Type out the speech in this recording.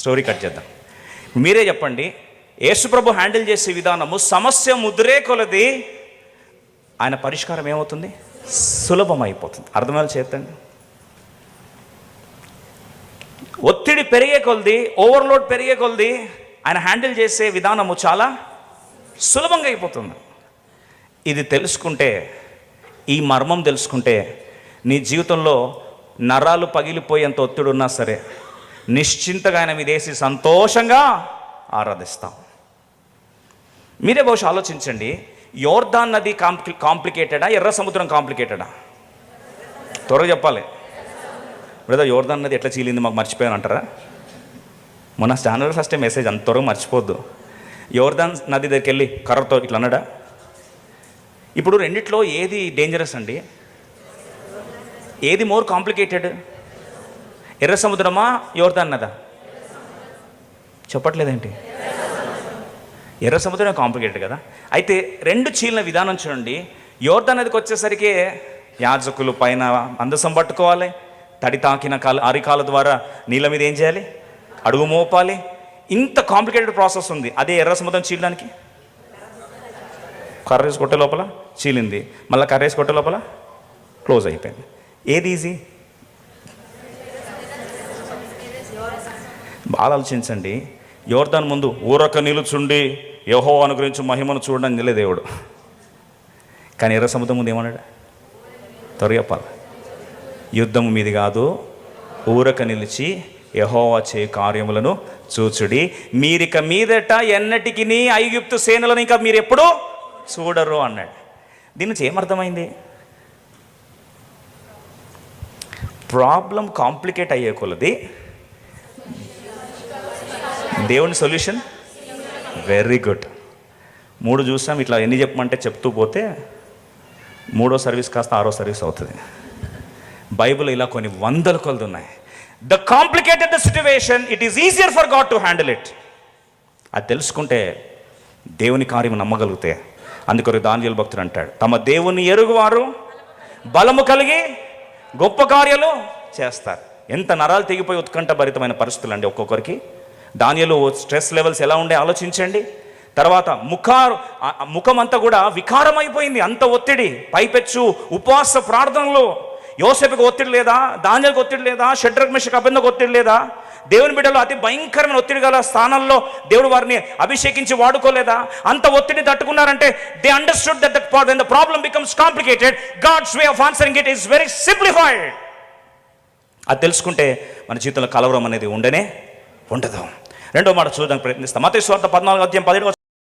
Story cut చేద్దాం. మీరే చెప్పండి యేసుప్రభు హ్యాండిల్ చేసే విధానము సమస్య ముద్రే కొలది ఆయన పరిష్కారం ఏమవుతుంది? సులభం అయిపోతుంది అర్థమయ్యేలా చేద్దండి. ఒత్తిడి పెరిగే కొలది ఓవర్లోడ్ పెరిగే కొలది ఆయన హ్యాండిల్ చేసే విధానము చాలా సులభంగా అయిపోతుంది. ఇది తెలుసుకుంటే ఈ మర్మం తెలుసుకుంటే నీ జీవితంలో నరాలు పగిలిపోయేంత ఒత్తిడి ఉన్నా సరే నిశ్చింతగా ఆయన మీదేసి సంతోషంగా ఆరాధిస్తాం. మీరే బహుశా ఆలోచించండి యోర్దాన్ నది కాంప్లి కాంప్లికేటెడా ఎర్ర సముద్రం కాంప్లికేటెడా? త్వరగా చెప్పాలి. బ్రదర్ యోర్ధాన్ నది ఎట్లా చీలింది మాకు మర్చిపోయాను అంటారా? మొన్న జనవరి ఫస్ట్ మెసేజ్ అంత త్వరగా మర్చిపోద్దు. యోర్ధాన్ నది దగ్గరికి వెళ్ళి కర్రతో ఇట్లా అన్నాడా? ఇప్పుడు రెండిట్లో ఏది డేంజరస్ అండి? ఏది మోర్ కాంప్లికేటెడ్ ఎర్ర సముద్రమా యోర్దాన్ నదా చెప్పట్లేదేంటి? ఎర్ర సముద్రం కాంప్లికేటెడ్ కదా. అయితే రెండు చీలిన విధానం చూడండి. యోర్దాన్ నదికి వచ్చేసరికి యాజకులు పైన అందసం పట్టుకోవాలి. తడి తాకిన కాల అరికాల ద్వారా నీళ్ళ మీద ఏం చేయాలి? అడుగు మోపాలి. ఇంత కాంప్లికేటెడ్ ప్రాసెస్ ఉంది. అదే ఎర్ర సముద్రం చీలడానికి? కర్రేసి కొట్టే లోపల? చీలింది. మళ్ళీ కర్రేసి కొట్టే లోపల? క్లోజ్ అయిపోయింది. ఏది ఈజీ బాగా ఆలోచించండి. దాని ముందు ఊరక నిలుచుండి యహో అనుగ్రహించి మహిమను చూడడం నిలే దేవుడు. కానీ ఎర్ర సముద్రం ముందు ఏమన్నాడు? త్వరగా యుద్ధం మీది కాదు ఊరక నిలిచి యహోవా చే కార్యములను చూచుడి. మీరిక మీదట ఎన్నటికి ఐగుప్తు సేనలను ఇంకా మీరు ఎప్పుడు చూడరు అన్నాడు. దీని నుంచి ఏమర్థమైంది? ప్రాబ్లం కాంప్లికేట్ అయ్యే కొలది దేవుని సొల్యూషన్? వెరీ గుడ్ మూడు చూసాం ఇట్లా ఎన్ని చెప్పమంటే చెప్తూ పోతే మూడో సర్వీస్ కాస్త ఆరో సర్వీస్ అవుతుంది. బైబిల్ ఇలా కొన్ని వందల కొలది ఉన్నాయి. The complicated the situation it is easier for God to handle it అది తెలుసుకుంటే దేవుని కార్యం నమ్మగలిగితే. అందుకొరకు దానియలు భక్తుడు అంటాడు తమ దేవుని ఎరుగువారు బలము కలిగి గొప్ప కార్యాలు చేస్తారు. ఎంత నరాలు తెగిపోయి ఉత్కంఠ భరితమైన పరిస్థితులు అండి ఒక్కొక్కరికి. దానిలో స్ట్రెస్ లెవెల్స్ ఎలా ఉండే ఆలోచించండి. తర్వాత ముఖారు ముఖం అంతా కూడా వికారమైపోయింది అంత ఒత్తిడి. పైపెచ్చు ఉపవాస ప్రార్థనలు యోసేపుకి ఒత్తిడి లేదా దానిలకు ఒత్తిడి లేదా షడ్రగ్మిషకు అభిందకు ఒత్తిడి లేదా? దేవుని బిడ్డలో అతి భయంకరమైన ఒత్తిడి గల స్థానంలో దేవుడు వారిని అభిషేకించి వాడుకోలేదా? అంత ఒత్తిడి తట్టుకున్నారంటే they understood that that the problem becomes complicated God's way of answering it is very simplified అది తెలుసుకుంటే మన జీవితంలో కలవరం అనేది ఉండనే ఉండదు. రెండో మాట చూడడానికి ప్రయత్నిస్తాం. మత స్వార్థ పద్నాలుగు అధ్యాయం పదిహేడు